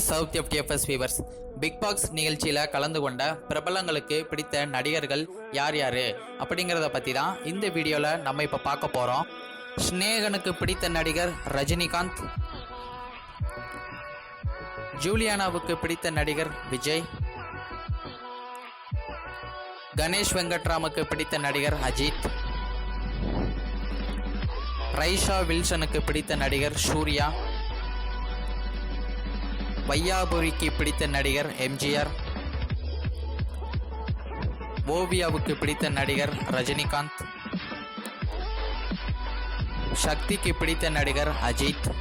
South FDFS weavers big box நிகழ்ச்சியில் கலந்து கொண்ட பிரபலங்களுக்கு பிடித்த நடிகர்கள் யார் யார்? அப்படிங்கிறத பற்றி தான் இந்த வீடியோவில் நம்ம இப்போ பார்க்க போகிறோம் ஸ்னேகனுக்கு பிடித்த நடிகர் ரஜினிகாந்த். ஜூலியானாவுக்கு பிடித்த நடிகர் விஜய். கணேஷ் வெங்கட்ராமுக்கு பிடித்த நடிகர் அஜித். ரைஷா வில்சனுக்கு பிடித்த நடிகர் சூர்யா. வையாபுரிக்கு பிடித்த நடிகர் எம்ஜிஆர். ஓவியாவுக்கு பிடித்த நடிகர் ரஜினிகாந்த். சக்திக்கு பிடித்த நடிகர் அஜித்.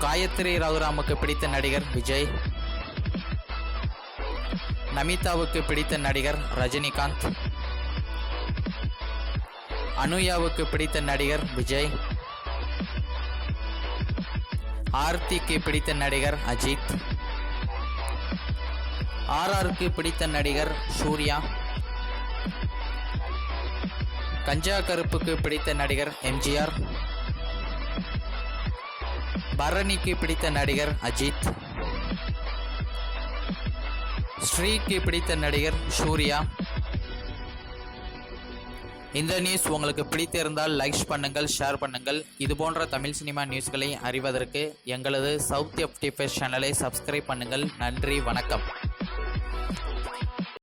காயத்ரி ரகுராமுக்கு பிடித்த நடிகர் விஜய். நமிதாவுக்கு பிடித்த நடிகர் ரஜினிகாந்த். அனுயாவுக்கு பிடித்த நடிகர் விஜய். ஆர்த்திக்கு பிடித்த நடிகர் அஜித். ஆர்ஆருக்கு பிடித்த நடிகர் சூர்யா. கஞ்சா கருப்புக்கு பிடித்த நடிகர் எம்ஜிஆர். பரணிக்கு பிடித்த நடிகர் அஜித். ஸ்ரீக்கு பிடித்த நடிகர் சூர்யா. இந்த நியூஸ் உங்களுக்கு பிடித்திருந்தால் லைக்ஸ் பண்ணுங்கள் ஷேர் பண்ணுங்கள். இது போன்ற தமிழ் சினிமா நியூஸ்களை அறிவதற்கு எங்களது சவுத் எஃப்டி சேனலை சப்ஸ்கிரைப் பண்ணுங்கள். நன்றி வணக்கம்.